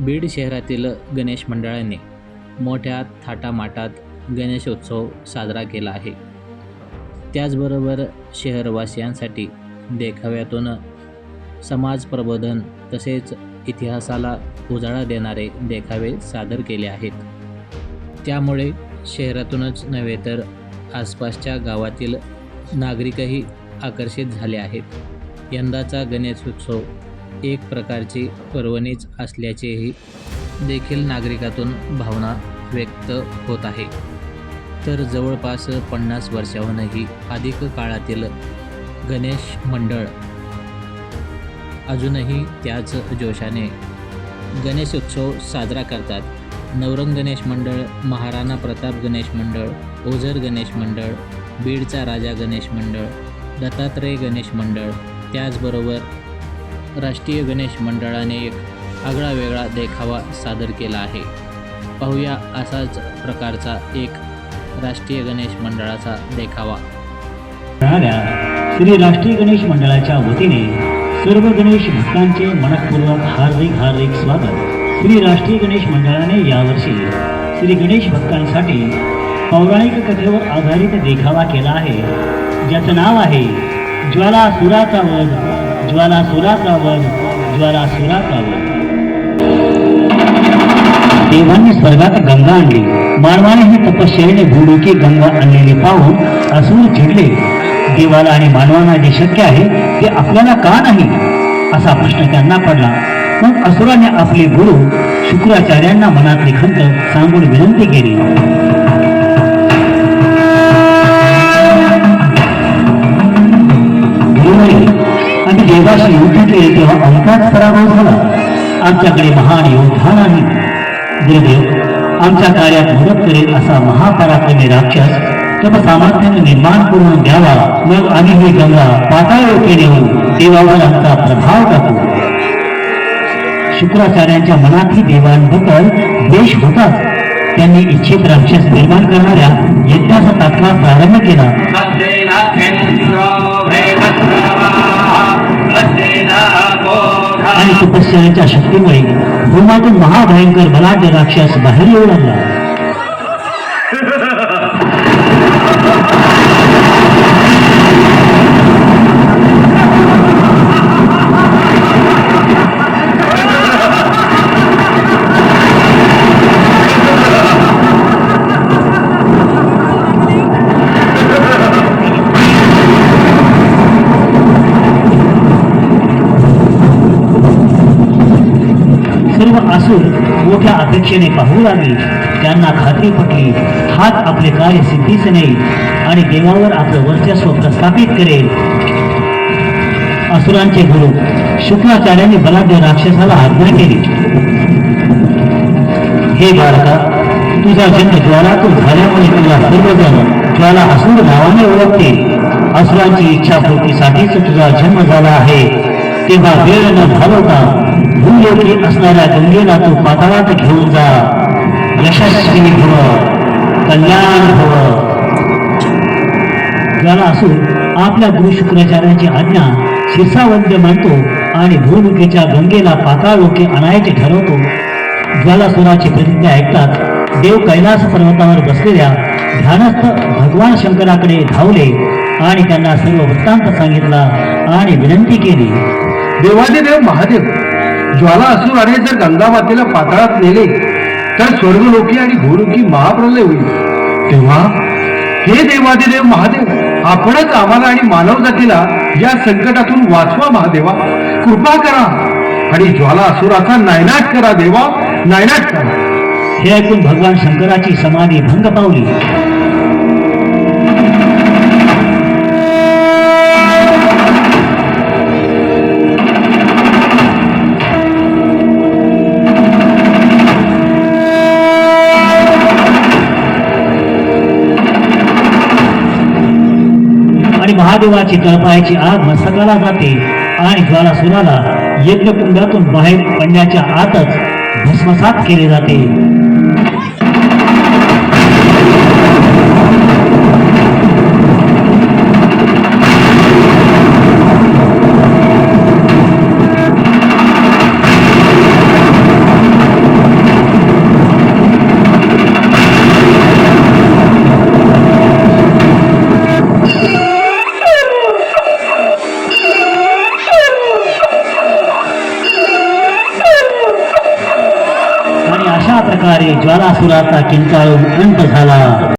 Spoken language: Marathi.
बीड शहरातील गणेश मंडळाने मोठ्या थाटामाटात गणेशोत्सव साजरा केला आहे. त्याचबरोबर शहरवासियांसाठी देखाव्यातून समाज प्रबोधन तसेच इतिहासाला उजाळा देणारे देखावे सादर केले आहेत. त्यामुळे शहरातूनच नव्हे तर आसपासच्या गावातील नागरिकही आकर्षित झाले आहेत. यंदाचा गणेशोत्सव एक प्रकारची पर्वणीच असल्याचेही देखील नागरिकातून भावना व्यक्त होत आहे. तर जवळपास पन्नास वर्षाहूनही अधिक काळातील गणेश मंडळ अजूनही त्याच जोशाने गणेशोत्सव साजरा करतात. नवरंग गणेश मंडळ महाराणा प्रताप गणेश मंडळ ओझर गणेश मंडळ बीडचा राजा गणेश मंडळ दत्तात्रय गणेश मंडळ त्याचबरोबर राष्ट्रीय गणेश मंडळाने एक आगळा वेगळा देखावा सादर केला आहे. पाहूया असाच प्रकारचा एक राष्ट्रीय गणेश मंडळाचा देखावा. श्री राष्ट्रीय गणेश मंडळाच्या वतीने सर्व गणेश भक्तांचे मनपूर्वक हार्दिक हार्दिक स्वागत. श्री राष्ट्रीय गणेश मंडळाने यावर्षी श्री गणेश भक्तांसाठी पौराणिक कथेवर आधारित देखावा केला आहे. ज्याचं नाव आहे ज्वाला सुराचा वध. ज्वाला सुराचा वध ज्वाला सुराचा वध देवांनी स्वर्गात गंगा आणली. मानवाने ही तपश्चर्याने भूडुकी गंगा आणलेली पाहून असुर चिडले. देवाला आणि मानवांना जे शक्य आहे ते आपल्याला का नाही? असा प्रश्न त्यांना पडला. मग असुराने आपले गुरु शुक्राचार्यांना मनातली खंत सांगून विनंती केली. तेव्हा अवकाश पराभव झाला. आमच्याकडे महान योद्धा नाही गुरुदेव आमच्या कार्यात मदत करेल असा महापराक्रमी राक्षस तप सामर्थ्याने निर्माण करून द्यावा. मग आम्ही ही गंगा पाताळ देऊन देवावर आमचा प्रभाव टाकू. शुक्राचार्यांच्या मनातही देवांबद्दल द्वेष होताच. त्यांनी इच्छित राक्षस निर्माण करणाऱ्या यज्ञाचा तात्काळ प्रारंभ केला. आणि तपस्याच्या शक्तीमुळे भूमातून महाभयंकर बलाढ्य राक्षस बाहेर येऊ लागला. सर्व असून मोठ्या अपेक्षेने पाहू लागली. त्यांना खात्री पटली हाच आपले कार्य सिद्धीच नाही आणि देवावर आपलं वर्चस्व प्रस्थापित करेल. असुरांचे गुरु शुक्राचार्याने बलाढ्य राक्षसाला आज्ञा केली. हे बाळका तुझा जन्म ज्वालातून झाल्यामुळे तुला सर्वजण ज्वाला असुर नावाने ओळखते असुरांची इच्छापूर्तीसाठीच तुझा जन्म झाला आहे. तेव्हा वेळ न घालवता भूलोकी असणाऱ्या गंगेला तू पाताळात घेऊन जा. यशस्वी भव कल्याण भव. ज्याला असून आपल्या गुरु शुक्राचार्याची आज्ञा शिरसावंत मानतो आणि भूमुखीच्या गंगेला पाताळोके आणायचे ठरवतो. ज्वालासुराची प्रतिज्ञा ऐकतात देव कैलास पर्वतावर बसलेल्या ध्यानस्थ भगवान शंकराकडे धावले आणि त्यांना सर्व वृत्तांत सांगितला आणि विनंती केली. देवादिदेव महादेव ज्वाला असुराने जर गंगा मातेला पाताळात नेले तर स्वर्गलोकी आणि भूलोकी महाप्रलय होईल. तेव्हा हे देवादिदेव महादेव आपणच आम्हाला आणि मानव जातीला या संकटातून वाचवा महादेवा. कृपा करा आणि ज्वाला असुराचा नायनाट करा देवा नायनाट करा. हे ऐकून भगवान शंकराची समाधी भंग पावली. महादेवाची तळपायाची आग मस्तकाला जाते आणि ज्वालासुराला यज्ञकुंडातून बाहेर पडण्याच्या आतच भस्मसात केले जाते. प्रकारे ज्वालासुराचा किंचाळून अंत झाला.